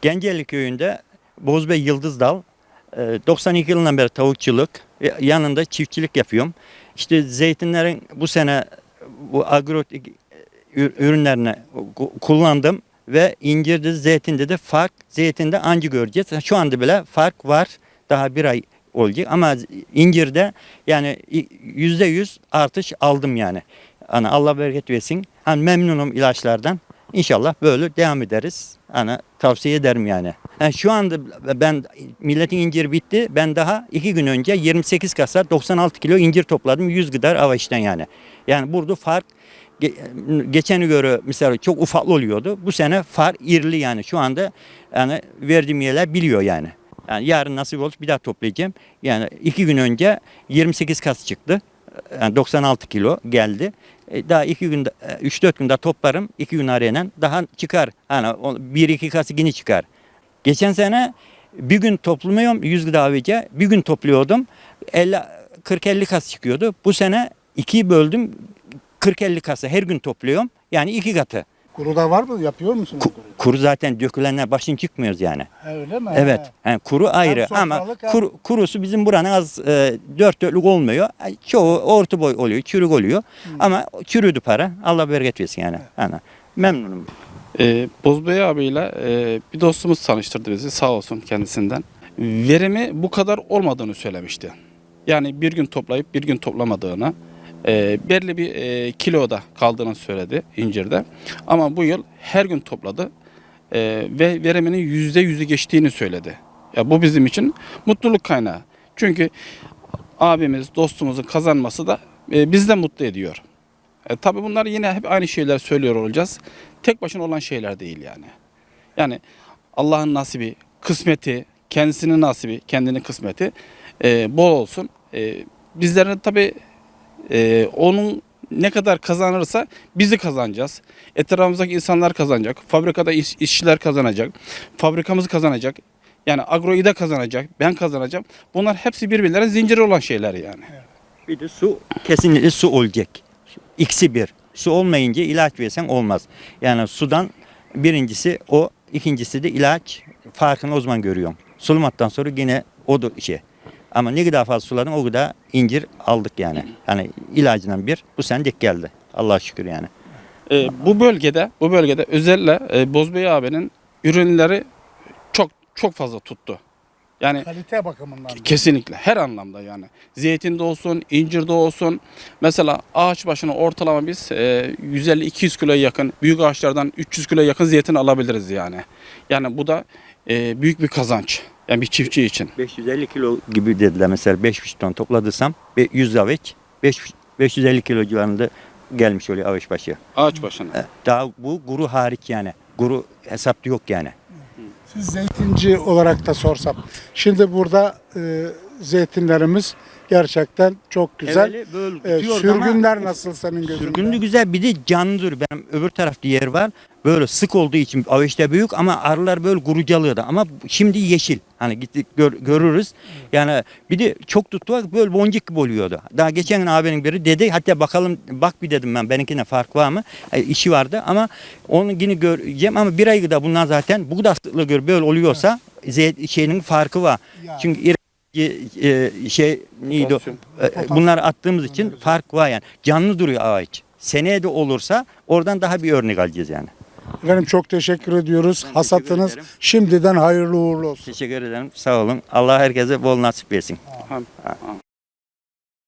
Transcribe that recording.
Genceli köyünde Bozbey Yıldızdal. e, 92 yılından beri tavukçuluk. e, Yanında çiftçilik yapıyorum. İşte zeytinlerin bu sene bu agro ür- ürünlerini ku- kullandım ve incirde zeytinde de fark zeytinde anca göreceğiz. Şu anda bile fark var. Daha bir ay olacak ama incirde yani yüzde yüz artış aldım yani. Hani Allah bereket versin. Hani memnunum ilaçlardan. İnşallah böyle devam ederiz. Hani tavsiye ederim yani. Yani şu anda ben milletin incir bitti. Ben daha iki gün önce 28 kasa 96 kilo incir topladım. 100 gıdar avaçtan yani. Yani burada fark ge- geçeni göre mesela çok ufaklı oluyordu. Bu sene fark irli yani. Şu anda yani verdiğim yerler biliyor yani. Yani yarın nasip olur bir daha toplayacağım. Yani iki gün önce 28 kas çıktı. Yani 96 kilo geldi. E, Daha iki günde, 3-4 günde toplarım. iki gün arayla daha çıkar. Hani o bir iki kası yine çıkar. Geçen sene bir gün toplamıyorum 100 gıda avcı. Bir gün topluyordum. 50 40-50 kas çıkıyordu. Bu sene ikiyi böldüm. 40-50 kası her gün topluyorum. Yani iki katı. Kuruda var mı? Yapıyor musunuz? Ku- kuru zaten dökülenler başın çıkmıyoruz yani. Öyle mi? Evet. Ha. Yani kuru ayrı ama sofralık hem- kuru, kurusu bizim buranın az e, dört dörtlük olmuyor. E, Çoğu orta boy oluyor, çürük oluyor. Ama çürüdü para. Allah bereket versin yani. yani memnunum. Ee, Bozbey abiyle e, bir dostumuz tanıştırdı bizi sağ olsun kendisinden. Verimi bu kadar olmadığını söylemişti. Yani bir gün toplayıp bir gün toplamadığını, e, belli bir e, kiloda kaldığını söyledi incirde. Ama bu yıl her gün topladı e, ve veriminin yüzde yüzü geçtiğini söyledi. Ya bu bizim için mutluluk kaynağı. Çünkü abimiz, dostumuzun kazanması da e, bizi de mutlu ediyor. E, tabii bunlar yine hep aynı şeyler söylüyor olacağız. Tek başına olan şeyler değil yani. Yani Allah'ın nasibi, kısmeti, kendisinin nasibi, kendinin kısmeti e, bol olsun. E, bizlerin tabii e, onun ne kadar kazanırsa bizi kazanacağız. Etrafımızdaki insanlar kazanacak. Fabrikada iş- işçiler kazanacak. Fabrikamız kazanacak. Yani agroyu da kazanacak. Ben kazanacağım. Bunlar hepsi birbirlerine zinciri olan şeyler yani. Bir de su kesinlikle su olacak. İkisi bir. Su olmayınca ilaç versen olmaz. Yani sudan birincisi o, ikincisi de ilaç farkını o zaman görüyorum. Sulamaktan sonra yine o da şey. Ama ne kadar fazla suladım o kadar incir aldık yani. Hani ilacından bir bu sene denk geldi. Allah'a şükür yani. Ee, bu bölgede, bu bölgede özellikle e, Bozbey abinin ürünleri çok çok fazla tuttu. Yani Kalite bakımından. kesinlikle her anlamda yani. Zeytinde olsun, incirde olsun. Mesela ağaç başına ortalama biz e, 150-200 kiloya yakın, büyük ağaçlardan 300 kiloya yakın zeytin alabiliriz yani. Yani bu da e, büyük bir kazanç. Yani bir çiftçi için. 550 kilo gibi dediler mesela 5,5 ton topladıysam be- 100 aveç 5, 550 kilo civarında gelmiş oluyor aveç başı. Ağaç başına. E, Daha bu guru hariç yani. Guru hesapta yok yani. Siz zeytinci olarak da sorsam. Şimdi burada e, zeytinlerimiz gerçekten çok güzel. Evveli böyle E, tutuyordu ama sürgünler nasıl senin gözünde? Sürgünlü güzel bir de canlıdır. Benim öbür tarafta yer var. Böyle sık olduğu için aveçte büyük ama arılar böyle gurucalıyordu. Ama şimdi yeşil. Hani gittik gör- görürüz. Yani bir de çok tuttu böyle boncuk gibi oluyordu. Daha geçen gün abinin biri dedi hatta bakalım bak bir dedim ben benimkine fark var mı? E, işi vardı ama onu yine göreceğim ama bir ay da bunlar zaten bu da göre böyle oluyorsa ze- şeyinin farkı var. Yani. Çünkü iri- e, şey neydi. E, Bunları attığımız için fark var yani. Canlı duruyor ağaç. Seneye de olursa oradan daha bir örnek alacağız yani. Efendim çok teşekkür ediyoruz. Ben Hasatınız teşekkür şimdiden hayırlı uğurlu olsun. Teşekkür ederim. Sağ olun. Allah herkese bol nasip versin. Ham-